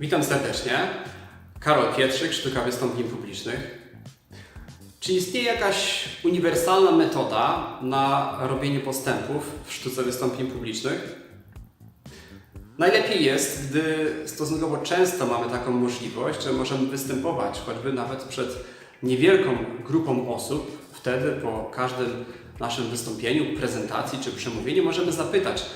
Witam serdecznie. Karol Pietrzyk, Sztuka Wystąpień Publicznych. Czy istnieje jakaś uniwersalna metoda na robienie postępów w sztuce wystąpień publicznych? Najlepiej jest, gdy stosunkowo często mamy taką możliwość, że możemy występować choćby nawet przed niewielką grupą osób. Wtedy po każdym naszym wystąpieniu, prezentacji czy przemówieniu możemy zapytać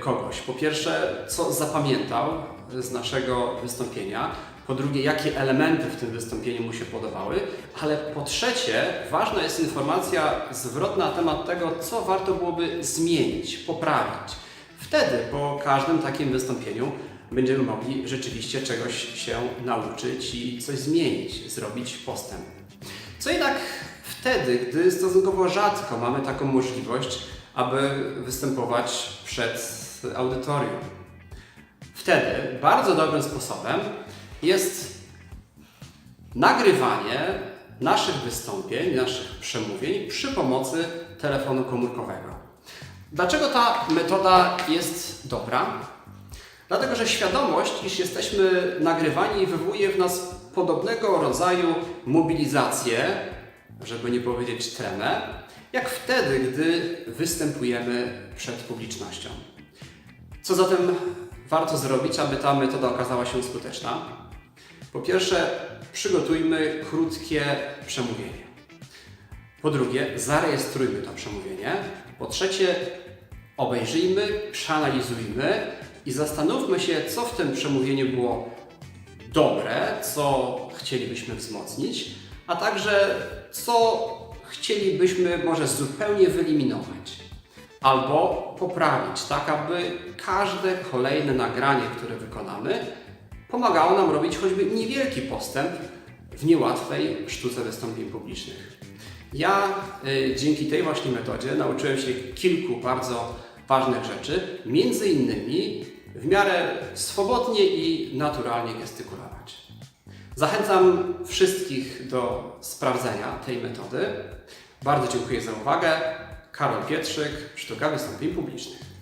kogoś, po pierwsze, co zapamiętał z naszego wystąpienia, po drugie, jakie elementy w tym wystąpieniu mu się podobały, ale po trzecie, ważna jest informacja zwrotna na temat tego, co warto byłoby zmienić, poprawić. Wtedy po każdym takim wystąpieniu będziemy mogli rzeczywiście czegoś się nauczyć i coś zmienić, zrobić postęp. Co jednak wtedy, gdy stosunkowo rzadko mamy taką możliwość, aby występować przed audytorium? Wtedy bardzo dobrym sposobem jest nagrywanie naszych wystąpień, naszych przemówień przy pomocy telefonu komórkowego. Dlaczego ta metoda jest dobra? Dlatego, że świadomość, iż jesteśmy nagrywani, wywołuje w nas podobnego rodzaju mobilizację, żeby nie powiedzieć tremę, jak wtedy, gdy występujemy przed publicznością. Co zatem warto zrobić, aby ta metoda okazała się skuteczna? Po pierwsze, przygotujmy krótkie przemówienie. Po drugie, zarejestrujmy to przemówienie. Po trzecie, obejrzyjmy, przeanalizujmy i zastanówmy się, co w tym przemówieniu było dobre, co chcielibyśmy wzmocnić, a także co chcielibyśmy może zupełnie wyeliminować albo poprawić, tak aby każde kolejne nagranie, które wykonamy, pomagało nam robić choćby niewielki postęp w niełatwej sztuce wystąpień publicznych. Ja y, dzięki tej właśnie metodzie nauczyłem się kilku bardzo ważnych rzeczy, między innymi w miarę swobodnie i naturalnie gestykulować. Zachęcam wszystkich do sprawdzenia tej metody. Bardzo dziękuję za uwagę. Karol Pietrzyk, Sztuka Wystąpień Publicznych.